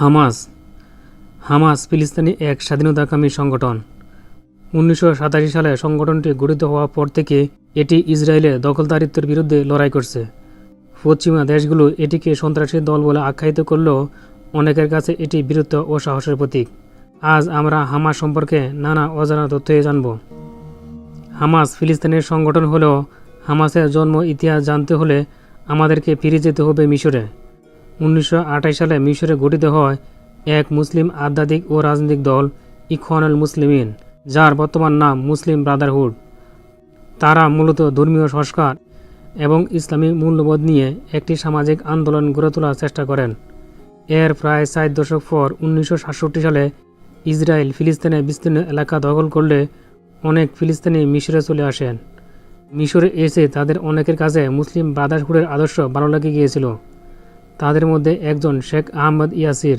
Hamas Hamas ফিলিস্তিনি এক স্বাধীনতাকামী সংগঠন। উনিশশো সাতাশি সালে সংগঠনটি গঠিত হওয়ার পর থেকে এটি ইসরায়েলের দখলদারিত্বের বিরুদ্ধে লড়াই করছে। পশ্চিমা দেশগুলো এটিকে সন্ত্রাসী দল বলে আখ্যায়িত করলেও অনেকের কাছে এটি বীরত্ব ও সাহসের প্রতীক। আজ আমরা হামাস সম্পর্কে নানা অজানা তথ্য জানব। হামাস ফিলিস্তিনের সংগঠন হলেও হামাসের জন্ম ইতিহাস জানতে হলে আমাদেরকে ফিরে যেতে হবে মিশরে। উনিশশো আঠাশ সালে মিশরে গঠিত হয় এক মুসলিম আধ্যাত্মিক ও রাজনৈতিক দল, ইখওয়ানুল মুসলিমিন, যার বর্তমান নাম মুসলিম ব্রাদারহুড। তারা মূলত ধর্মীয় সংস্কার এবং ইসলামী মূল্যবোধ নিয়ে একটি সামাজিক আন্দোলন গড়ে তোলার চেষ্টা করেন। এর প্রায় চার দশক পর উনিশশো সাতষট্টি সালে ইসরায়েল ফিলিস্তিনের বিস্তীর্ণ এলাকা দখল করলে অনেক ফিলিস্তিনি মিশরে চলে আসেন। মিশরে এসে তাদের অনেকের কাছে মুসলিম ব্রাদারহুডের আদর্শ ভালো লেগে গিয়েছিল। তাদের মধ্যে একজন শেখ আহমদ ইয়াসির।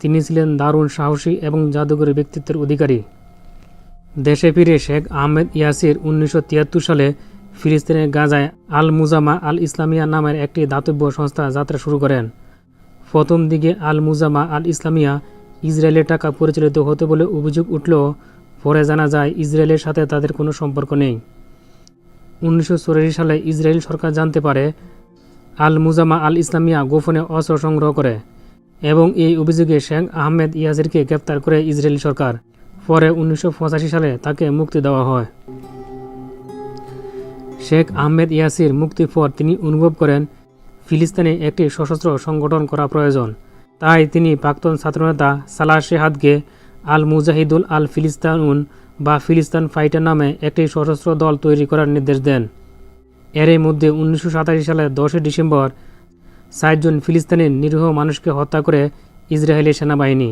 তিনি ছিলেন দারুণ সাহসী এবং জাদুঘরী ব্যক্তিত্বের অধিকারী। দেশে ফিরে শেখ আহমেদ ইয়াসির উনিশশো তিয়াত্তর সালে ফিলিস্তিনের গাজায় আল মুজামা আল ইসলামিয়া নামের একটি দাতব্য সংস্থা যাত্রা শুরু করেন। প্রথম দিকে আল মুজামা আল ইসলামিয়া ইসরায়েলের টাকা পরিচালিত হতে বলে অভিযোগ উঠলেও পরে জানা যায় ইসরায়েলের সাথে তাদের কোনো সম্পর্ক নেই। উনিশশো সালে ইসরায়েল সরকার জানতে পারে আল মুজামা আল ইসলামিয়া গোপনে অস্ত্র সংগ্রহ করে এবং এই অভিযোগে শেখ আহমেদ ইয়াসিরকে গ্রেপ্তার করে ইসরায়েল সরকার। পরে উনিশশো পঁচাশি সালে তাকে মুক্তি দেওয়া হয়। শেখ আহমেদ ইয়াসির মুক্তির পর তিনি অনুভব করেন, ফিলিস্তিনে একটি সশস্ত্র সংগঠন করা প্রয়োজন। তাই তিনি প্রাক্তন ছাত্রনেতা সালাহ শেহাদকে আল মুজাহিদুল আল ফিলিস্তানুন বা ফিলিস্তান ফাইটার নামে একটি সশস্ত্র দল তৈরি করার নির্দেশ দেন। এরই মধ্যে উনিশশো সালের দশই ডিসেম্বর ষাটজন ফিলিস্তিনের নিরীহ মানুষকে হত্যা করে ইসরায়েলি সেনাবাহিনী।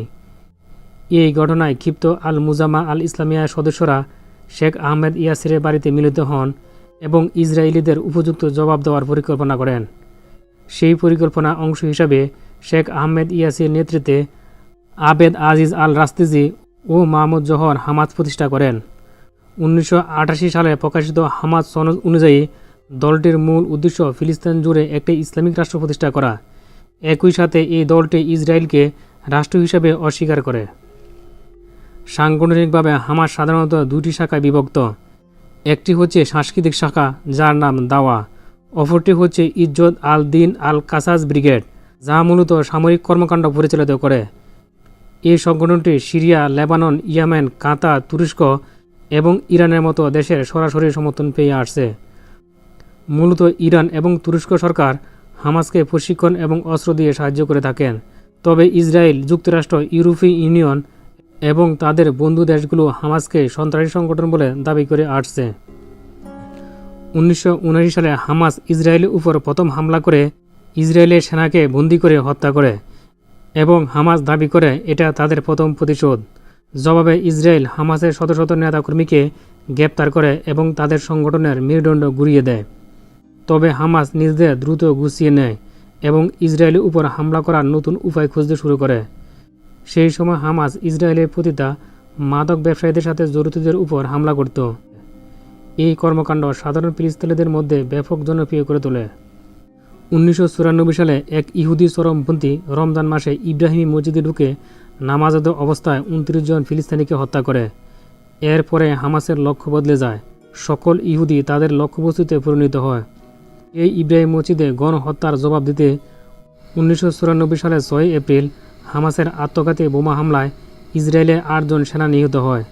এই ঘটনায় ক্ষিপ্ত আল মুজামা আল ইসলামিয়ার সদস্যরা শেখ আহমেদ ইয়াসিরের বাড়িতে মিলিত হন এবং ইসরায়েলিদের উপযুক্ত জবাব দেওয়ার পরিকল্পনা করেন। সেই পরিকল্পনা অংশ হিসাবে শেখ আহমেদ ইয়াসির নেতৃত্বে আবেদ আজিজ আল রাস্তিজি ও মাহমুদ জহর হামাজ প্রতিষ্ঠা করেন। উনিশশো আটাশি সালে প্রকাশিত হামাজ সনদ অনুযায়ী দলটির মূল উদ্দেশ্য ফিলিস্তিন জুড়ে একটি ইসলামিক রাষ্ট্র প্রতিষ্ঠা করা। একই সাথে এই দলটি ইসরায়েলকে রাষ্ট্র হিসেবে অস্বীকার করে। সাংগঠনিকভাবে হামাস সাধারণত দুটি শাখায় বিভক্ত। একটি হচ্ছে সাংস্কৃতিক শাখা, যার নাম দাওয়া। অপরটি হচ্ছে ইজ্জত আল দিন আল কাসাস ব্রিগেড, যা মূলত সামরিক কর্মকাণ্ড পরিচালিত করে। এই সংগঠনটি সিরিয়া, লেবানন, ইয়ামেন, কাতার, তুরস্ক এবং ইরানের মতো দেশের সরাসরি সমর্থন পেয়ে আসছে। মূলত ইরান এবং তুরস্ক সরকার হামাসকে প্রশিক্ষণ এবং অস্ত্র দিয়ে সাহায্য করে থাকেন। তবে ইসরায়েল, যুক্তরাষ্ট্র, ইউরোপীয় ইউনিয়ন এবং তাদের বন্ধু দেশগুলো হামাসকে সন্ত্রাসী সংগঠন বলে দাবি করে আসছে। উনিশশো সালে হামাস ইসরায়েলের উপর প্রথম হামলা করে ইসরায়েলের সেনাকে বন্দি করে হত্যা করে এবং হামাস দাবি করে এটা তাদের প্রথম প্রতিশোধ। জবাবে ইসরায়েল হামাসের শত শত নেতাকর্মীকে গ্রেপ্তার করে এবং তাদের সংগঠনের মেরুদণ্ড গুড়িয়ে দেয়। তবে হামাস নিজেদের দ্রুত গুছিয়ে নেয় এবং ইসরায়েলের উপর হামলা করার নতুন উপায় খুঁজতে শুরু করে। সেই সময় হামাস ইসরায়েলের প্রতিটা মাদক ব্যবসায়ীদের সাথে জড়িতদের উপর হামলা করত। এই কর্মকাণ্ড সাধারণ ফিলিস্তিনিদের মধ্যে ব্যাপক জনপ্রিয় করে তোলে। উনিশশো চুরানব্বই সালে এক ইহুদি চরমপন্থী রমজান মাসে ইব্রাহিমী মসজিদে ঢুকে নামাজাদ অবস্থায় উনত্রিশ জন ফিলিস্তিনিকে হত্যা করে। এরপরে হামাসের লক্ষ্য বদলে যায়। সকল ইহুদি তাদের লক্ষ্যবস্তুতে পরিণত হয়। এই ইব্রাহিম মসজিদে গণহত্যার জবাব দিতে উনিশশো চুরানব্বই সালে ছয় এপ্রিল হামাসের আত্মঘাতী বোমা হামলায় ইসরায়েলের আটজন সেনা নিহত হয়।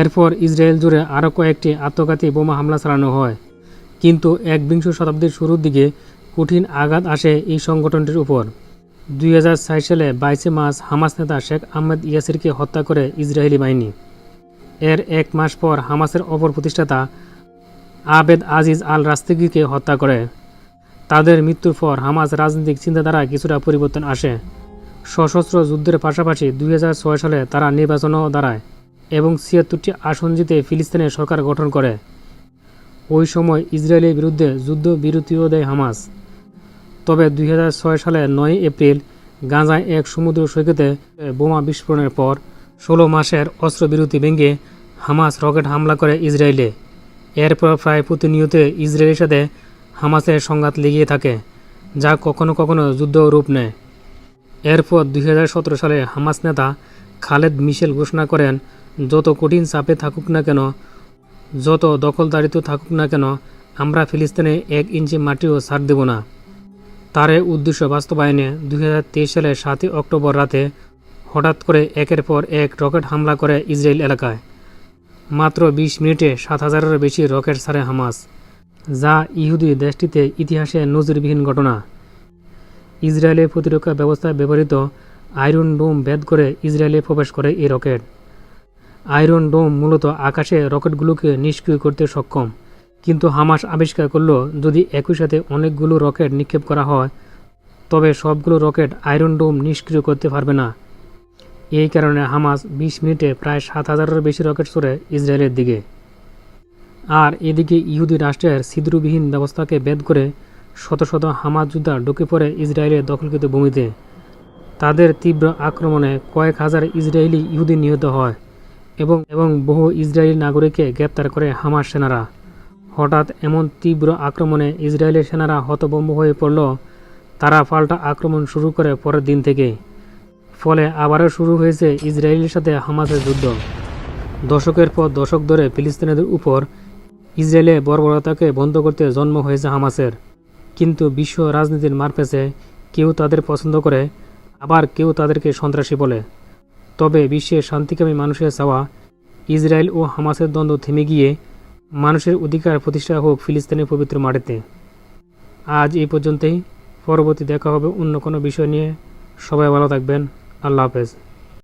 এরপর ইসরায়েল জুড়ে আরও কয়েকটি আত্মঘাতী বোমা হামলা চালানো হয়। কিন্তু একবিংশ শতাব্দীর শুরুর দিকে কঠিন আঘাত আসে এই সংগঠনটির উপর। দুই হাজার ছয় সালে বাইশে মাস হামাস নেতা শেখ আহমেদ ইয়াসিরকে হত্যা করে ইসরায়েলি বাহিনী। এর এক মাস পর হামাসের অপর প্রতিষ্ঠাতা আবেদ আজিজ আল রাস্তিগিকে হত্যা করে। তাদের মৃত্যুর পর হামাস রাজনৈতিক চিন্তাধারায় কিছুটা পরিবর্তন আসে। সশস্ত্র যুদ্ধের পাশাপাশি দুই হাজার ছয় সালে তারা নির্বাচনও দাঁড়ায় এবং ছিয়াত্তরটি আসন জিতে ফিলিস্তিনের সরকার গঠন করে। ওই সময় ইসরায়েলের বিরুদ্ধে যুদ্ধ বিরতিও দেয় হামাস। তবে দুই হাজার ছয় সালে নয় এপ্রিল গাঁজায় এক সমুদ্র সৈকতে বোমা বিস্ফোরণের পর ষোলো মাসের অস্ত্রবিরতি ভেঙে হামাস রকেট হামলা করে ইসরায়েলে। এরপর প্রায় প্রতিনিয়ত ইসরায়েলের সাথে হামাসের সংঘাত লেগিয়ে থাকে, যা কখনো কখনো যুদ্ধ রূপ নেয়। এরপর দুই হাজার সতেরো সালে হামাস নেতা খালেদ মিশেল ঘোষণা করেন, যত কঠিন চাপে থাকুক না কেন, যত দখলদারিত্ব থাকুক না কেন, আমরা ফিলিস্তিনে এক ইঞ্চি মাটিও ছাড় দেব না। তার উদ্দেশ্য বাস্তবায়নে দুই সালের সাতই অক্টোবর রাতে হঠাৎ করে একের পর এক রকেট হামলা করে ইসরায়েল এলাকায়। মাত্র বিশ মিনিটে সাত হাজারেরও বেশি রকেট ছাড়ে হামাস, যা ইহুদি দেশটিতে ইতিহাসে নজিরবিহীন ঘটনা। ইসরায়েলের প্রতিরক্ষা ব্যবস্থায় ব্যবহৃত আয়রন ডোম ভেদ করে ইসরায়েলে প্রবেশ করে এই রকেট। আয়রন ডোম মূলত আকাশে রকেটগুলোকে নিষ্ক্রিয় করতে সক্ষম, কিন্তু হামাস আবিষ্কার করল, যদি একই সাথে অনেকগুলো রকেট নিক্ষেপ করা হয়, তবে সবগুলো রকেট আয়রন ডোম নিষ্ক্রিয় করতে পারবে না। এই কারণে হামাস বিশ মিনিটে প্রায় সাত হাজারের বেশি রকেট ছড়ে ইসরায়েলের দিকে। আর এদিকে ইহুদি রাষ্ট্রের ছিদ্রবিহীন ব্যবস্থাকে বেদ করে শত শত হামাস যোদ্ধা ঢুকে পড়ে ইসরায়েলের দখলকৃত ভূমিতে। তাদের তীব্র আক্রমণে কয়েক হাজার ইসরায়েলি ইহুদি নিহত হয় এবং এবং বহু ইসরায়েলি নাগরিককে গ্রেপ্তার করে হামাস সেনারা। হঠাৎ এমন তীব্র আক্রমণে ইসরায়েলের সেনারা হতভম্ব হয়ে পড়ল। তারা পাল্টা আক্রমণ শুরু করে পরের দিন থেকে। ফলে আবারও শুরু হয়েছে ইসরায়েলের সাথে হামাসের যুদ্ধ। দশকের পর দশক ধরে ফিলিস্তিনিদের উপর ইসরায়েলে বর্বরতাকে বন্ধ করতে জন্ম হয়েছে হামাসের। কিন্তু বিশ্ব রাজনীতির মারপেছে কেউ তাদের পছন্দ করে, আবার কেউ তাদেরকে সন্ত্রাসী বলে। তবে বিশ্বে শান্তিকামী মানুষের চাওয়া ইসরায়েল ও হামাসের দ্বন্দ্ব থেমে গিয়ে মানুষের অধিকার প্রতিষ্ঠা হোক ফিলিস্তিনের পবিত্র মাটিতে। আজ এই পর্যন্তই। পরবর্তী দেখা হবে অন্য কোনো বিষয় নিয়ে। সবাই ভালো থাকবেন। আল্লাহ হাফেজ।